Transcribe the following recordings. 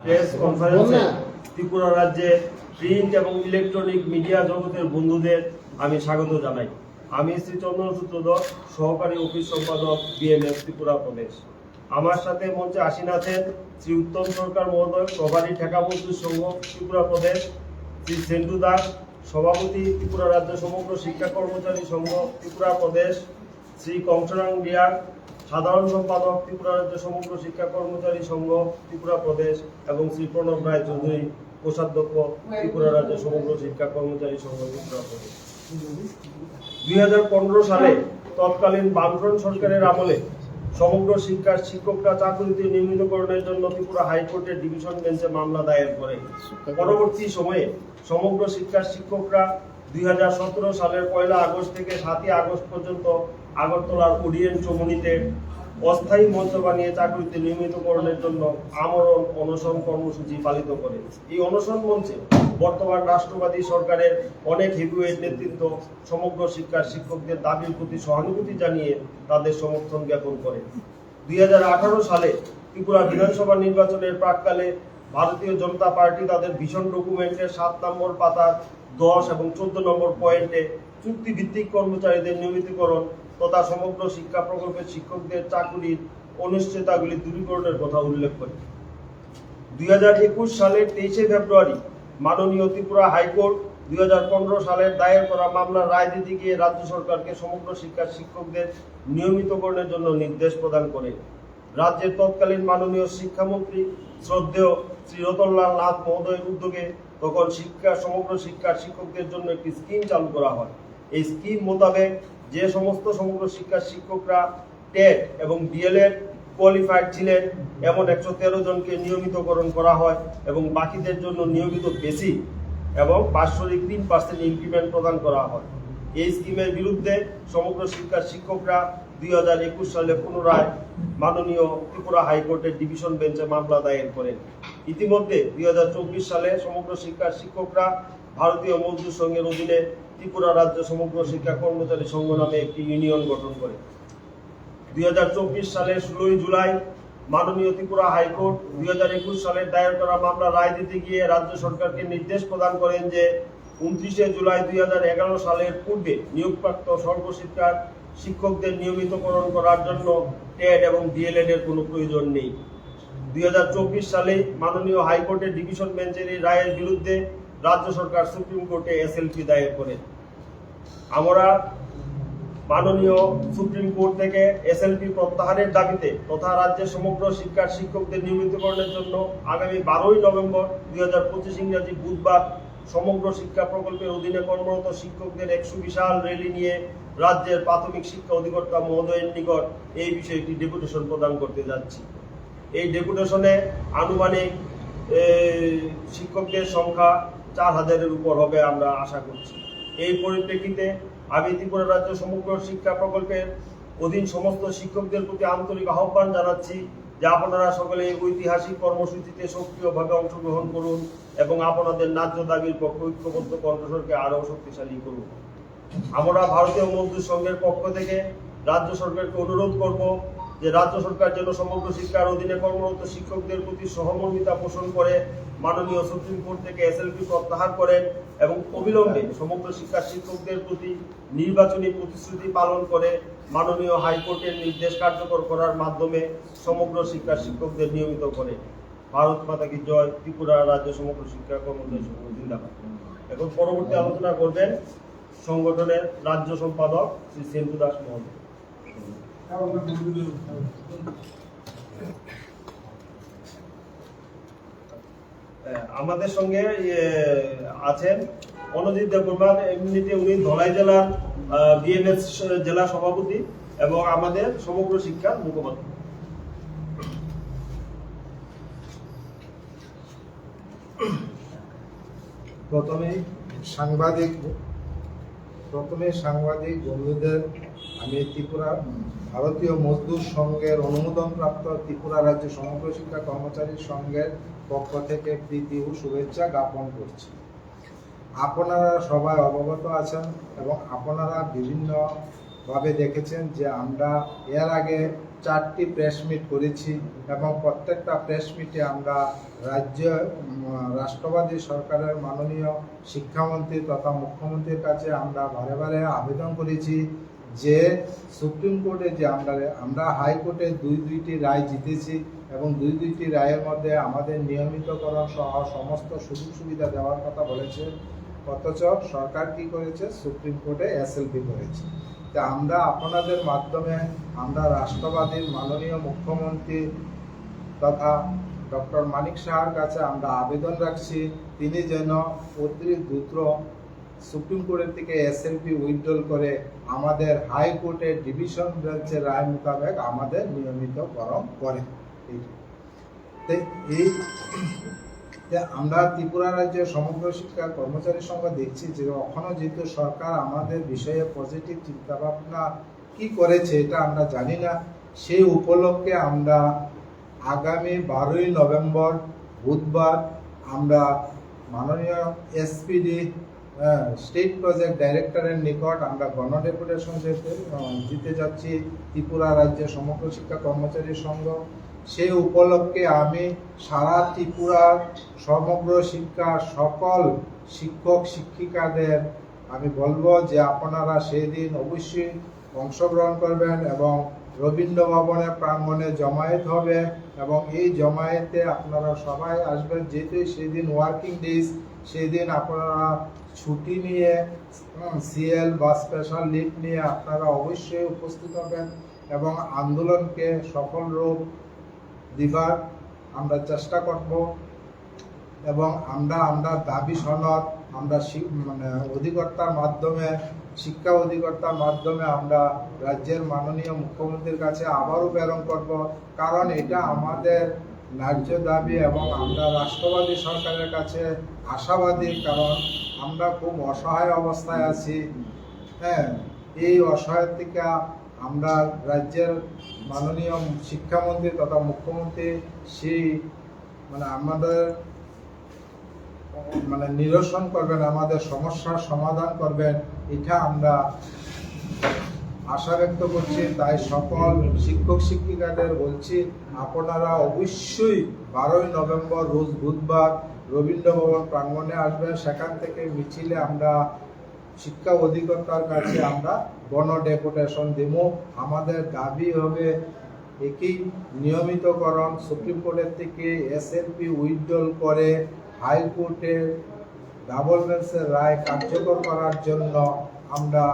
Press কনফারেন্সে ত্রিপুরা রাজ্যে print এবং ইলেকট্রনিক মিডিয়া জগতের বন্ধুদের আমি স্বাগত জানাই। আমি শ্রী চন্দ্র সূত্রধর সহকারী অফিস সম্পাদক বিএমএস ত্রিপুরা প্রদেশ। আমার সাথে মঞ্চে আসীন আছেন শ্রী উত্তম সরকার মহোদয় ঠেকা মজদুর সংঘ ত্রিপুরা প্রদেশ। শ্রী সেন্টু দাস সভাপতি ত্রিপুরা রাজ্য সমগ্র শিক্ষা কর্মচারী সংঘ ত্রিপুরা প্রদেশ। শ্রী কংসরাং ডিয়ার সাধারণ সম্পাদক ত্রিপুরা রাজ্য সমগ্র শিক্ষা কর্মচারী সংঘ, ত্রিপুরা প্রদেশ এবং শ্রী প্রণব রায় চৌধুরী, কোষাধ্যক্ষ ত্রিপুরা রাজ্য সমগ্র শিক্ষা কর্মচারী সংঘ, ত্রিপুরা প্রদেশ। দুই সালে তৎকালীন বামফ্রন্ট সরকারের আমলে সমগ্র শিক্ষার শিক্ষকরা চাকরিতে নিয়মিতকরণের জন্য ত্রিপুরা হাইকোর্টের ডিভিশন বেঞ্চে মামলা দায়ের করে। পরবর্তী সময়ে সমগ্র শিক্ষার শিক্ষকরা দুই হাজার সতেরো সালের পয়লা আগস্ট থেকে সাতই আগস্ট পর্যন্ত আগরতলার ওডিএন চমুনিতে অস্থায়ী মঞ্চ বানিয়ে চাকরিতে নিয়মিতকরণের জন্য আমরণ অনশন কর্মসূচি পালিত করে। এই অনশন মঞ্চে বর্তমান রাষ্ট্রবাদী সরকারের অনেক হেভিওয়েট নেতৃত্ব, সমগ্র শিক্ষার শিক্ষকদের দাবির প্রতি সহানুভূতি জানিয়ে তাদের সমর্থন জ্ঞাপন করে। দুই হাজার আঠারো সালে ত্রিপুরা বিধানসভা নির্বাচনের প্রাককালে ভারতীয় জনতা পার্টি তাদের ভীষণ ডকুমেন্টের সাত নম্বর পাতার দশ এবং চোদ্দ নম্বর পয়েন্টে চুক্তিভিত্তিক কর্মচারীদের নিয়মিতকরণ তথা সমগ্র শিক্ষা প্রকল্পের শিক্ষকদের চাকুরির অনিশ্চয়তাগুলি দূরীকরণের কথা উল্লেখ করে। দু হাজার একুশ সালের তেইশে ফেব্রুয়ারি মাননীয় ত্রিপুরা হাইকোর্ট দুই হাজার পনেরো সালের দায়ের করা মামলার রায় দিতে গিয়ে রাজ্য সরকারকে সমগ্র শিক্ষার শিক্ষকদের নিয়মিতকরণের জন্য নির্দেশ প্রদান করে। রাজ্যের তৎকালীন মাননীয় শিক্ষামন্ত্রী শ্রদ্ধেয় শ্রী রতনলাল নাথ মহোদয়ের উদ্যোগে তখন শিক্ষা, সমগ্র শিক্ষার শিক্ষকদের জন্য একটি স্কিম চালু করা হয়। এই স্কিম মোতাবেক যে সমস্ত সমগ্র শিক্ষার শিক্ষকরা টেট এবং ডিএলএড কোয়ালিফাইড ছিলেন, এমন একশো তেরো জনকে নিয়মিতকরণ করা হয় এবং বাকিদের জন্য নিয়মিত বেসিক এবং বাৎসরিক তিন পার্সেন্ট ইনক্রিমেন্ট প্রদান করা হয়। এই স্কিমের বিরুদ্ধে সমগ্র শিক্ষার শিক্ষকরা দুই হাজার একুশ সালে পুনরায় মাননীয় ত্রিপুরা হাইকোর্টের ডিভিশন বেঞ্চে মামলা দায়ের করেন। ইতিমধ্যে দুই হাজার চব্বিশ সালে সমগ্র শিক্ষার শিক্ষকরা ভারতীয় মজদুর সংঘের অধীনে ত্রিপুরা রাজ্য সমগ্র শিক্ষা কর্মচারী সংঘ নামে একটি ইউনিয়ন গঠন করে। দু হাজার চব্বিশ সালের ষোলোই জুলাই মাননীয় ত্রিপুরা হাইকোর্ট দুই হাজার একুশ সালের দায়ের করা মামলা রায় দিতে গিয়ে রাজ্য সরকারকে নির্দেশ প্রদান করেন যে, উনত্রিশে জুলাই দুই হাজার এগারো সালের পূর্বে নিয়োগপ্রাপ্ত সর্বশিক্ষার শিক্ষকদের নিয়মিতকরণ করার জন্য টেট এবং ডিএলএড এর কোনো প্রয়োজন নেই। দুই সালে মাননীয় হাইকোর্টের ডিভিশন বেঞ্চের এই রায়ের বিরুদ্ধে রাজ্য সরকার সুপ্রিম কোর্টে এসএলপি দায়ের করে। আমরা মাননীয় সুপ্রিম কোর্ট থেকে এসএলপি প্রত্যাহারের দাবিতে তথা রাজ্যের সমগ্র শিক্ষার শিক্ষকদের নিয়মিতকরণের জন্য আগামী বারোই নভেম্বর দুই হাজার পঁচিশ ইংরাজি বুধবার সমগ্র শিক্ষা প্রকল্পের অধীনে কর্মরত শিক্ষকদের একশো বিশাল র্যালি নিয়ে রাজ্যের প্রাথমিক শিক্ষা অধিকর্তা মহোদয়ের নিকট এই বিষয়ে একটি ডেপুটেশন প্রদান করতে যাচ্ছি। এই ডেপুটেশনে আনুমানিক শিক্ষকদের সংখ্যা চার হাজারের উপর হবে আমরা আশা করছি। এই পরিপ্রেক্ষিতে আমি ত্রিপুরা রাজ্য সমগ্র শিক্ষা প্রকল্পের অধীন সমস্ত শিক্ষকদের প্রতি আন্তরিক আহ্বান জানাচ্ছি যে আপনারা সকলে ঐতিহাসিক কর্মসূচিতে সক্রিয়ভাবে অংশগ্রহণ করুন এবং আপনাদের ন্যায্য দাবির পক্ষে ঐক্যবদ্ধ কণ্ঠস্বরকে আরও শক্তিশালী করুন। আমরা ভারতীয় মজদুর সংঘের পক্ষ থেকে রাজ্য সরকারকে অনুরোধ করব যে রাজ্য সরকার যেন সমগ্র শিক্ষার অধীনে কর্মরত শিক্ষকদের প্রতি সহমর্মিতা পোষণ করে মাননীয় সুপ্রিম কোর্ট থেকে এসএলপি প্রত্যাহার করেন এবং অবিলম্বে সমগ্র শিক্ষার শিক্ষকদের প্রতি নির্বাচনী প্রতিশ্রুতি পালন করে মাননীয় হাইকোর্টের নির্দেশ কার্যকর করার মাধ্যমে সমগ্র শিক্ষার শিক্ষকদের নিয়মিত করে। ভারত মাতা কি জয়, ত্রিপুরা রাজ্য সমগ্র শিক্ষা কর্মচারী জিন্দাবাদ। এখন পরবর্তী আলোচনা করবেন সংগঠনের রাজ্য সম্পাদক শ্রী সেন্টু দাস মহোদয় আমাদের সঙ্গে আছেন অনুজিৎ দেববর্মা, এমনিতে উনি ধলাই জেলার বিএনএস জেলা সভাপতি এবং আমাদের সমগ্র শিক্ষার মুখপাত্র। প্রথমে সাংবাদিক প্রথমে সাংবাদিক বন্ধুদের, আমি ত্রিপুরা, ভারতীয় মজদুর সংঘের অনুমোদনপ্রাপ্ত ত্রিপুরা রাজ্য সমগ্র শিক্ষা কর্মচারী সংঘের পক্ষ থেকে প্রীতি ও শুভেচ্ছা জ্ঞাপন করছি। আপনারা সবাই অবগত আছেন এবং আপনারা বিভিন্নভাবে দেখেছেন যে আমরা এর আগে চারটি প্রেস মিট করেছি এবং প্রত্যেকটা প্রেস মিটে আমরা রাজ্য রাষ্ট্রবাদী সরকারের মাননীয় শিক্ষামন্ত্রী তথা মুখ্যমন্ত্রীর কাছে আমরা বারে বারে আবেদন করেছি যে সুপ্রিম কোর্টে যে আমরা আমরা হাইকোর্টে দুই, দুইটি রায় জিতেছি এবং দুই, দুইটি রায়ের মধ্যে আমাদের নিয়মিতকরণ সহ সমস্ত সুযোগ সুবিধা দেওয়ার কথা বলেছে। অথচ সরকার কি করেছে? সুপ্রিম কোর্টে এসএলপি করেছে। তা আমরা আপনাদের মাধ্যমে, আমরা রাষ্ট্রবাদীর মাননীয় মুখ্যমন্ত্রী তথা ডক্টর মানিক সাহার কাছে আমরা আবেদন রাখছি, তিনি যেন অতি দ্রুত সুপ্রিম কোর্টের থেকে এসএলপি উইথড্রল করে আমাদের হাইকোর্টের ডিভিশন বেঞ্চের রায় মোতাবেক আমাদের নিয়মিতকরণ করে এই যে আমরা ত্রিপুরা রাজ্যের সমগ্র শিক্ষা কর্মচারী সংঘ দেখছি যে এখনও যেহেতু সরকার আমাদের বিষয়ে পজিটিভ চিন্তাভাবনা কি করেছে এটা আমরা জানি না। সেই উপলক্ষে আমরা আগামী বারোই নভেম্বর বুধবার আমরা মাননীয় এসপিডি স্টেট প্রজেক্ট ডাইরেক্টরের নিকট আমরা গণ ডেপুটেশন দিতে যাচ্ছি ত্রিপুরা রাজ্যের সমগ্র শিক্ষা কর্মচারী সংঘ। সেই উপলক্ষে আমি সারা ত্রিপুরার সমগ্র শিক্ষার সকল শিক্ষক, শিক্ষিকাদের আমি বলব যে আপনারা সেই দিন অবশ্যই অংশগ্রহণ করবেন এবং রবীন্দ্র ভবনের প্রাঙ্গণে জমায়েত হবে এবং এই জমায়েতে আপনারা সবাই আসবেন। যেহেতু সেই দিন ওয়ার্কিং ডেজ সেই দিন আপনারা ছুটি নিয়ে সিএল বা স্পেশাল লিভ নিয়ে আপনারা অবশ্যই উপস্থিত হবেন এবং আন্দোলনকে সফল রূপ দিবার আমরা চেষ্টা করব এবং আমরা আমরা দাবি সনদ, আমরা মানে অধিকর্তার মাধ্যমে, শিক্ষা অধিকর্তার মাধ্যমে আমরা রাজ্যের মাননীয় মুখ্যমন্ত্রীর কাছে আবারও প্রেরণ করব। কারণ এটা আমাদের ন্যায্য দাবি এবং আমরা রাষ্ট্রবাদী সরকারের কাছে আশাবাদী, কারণ আমরা খুব অসহায় অবস্থায় আছি। হ্যাঁ এই অসহায় থেকে আমরা রাজ্যের মাননীয় শিক্ষামন্ত্রী তথা মুখ্যমন্ত্রী সেই মানে আমাদের মানে নিরসন করবেন, আমাদের সমস্যার সমাধান করবেন, এটা আমরা আশা ব্যক্ত করছি। তাই সকল শিক্ষক শিক্ষিকাদের বলছি, আপনারা অবশ্যই বারোই নভেম্বর রোজ বুধবার রবীন্দ্র ভবন প্রাঙ্গণে আসবেন। সেখান থেকে মিছিলে আমরা শিক্ষা অধিকর্তার কাছে আমরা গণ ডেপুটেশন দেব আমাদের দাবি হবে একই নিয়মিতকরণ। সুপ্রিম কোর্টের থেকে এসএলপি উইথড্রল করে হাইকোর্টের ডাবল বেঞ্চের রায় কার্যকর করার জন্য আমরা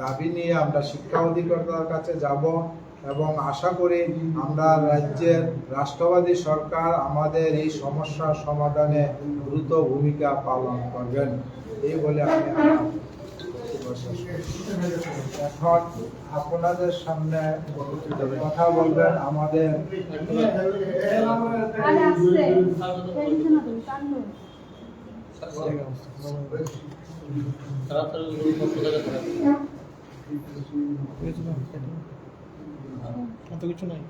দাবি নিয়ে আমরা শিক্ষা অধিকর্তার কাছে যাব এবং আশা করি আমরা রাজ্যের রাষ্ট্রবাদী সরকার আমাদের এই সমস্যার সমাধানে দ্রুত ভূমিকা পালন করবেন। এই বলে আমি এখন আপনাদের সামনে কথা বলবেন আমাদের অত কিছু নাই।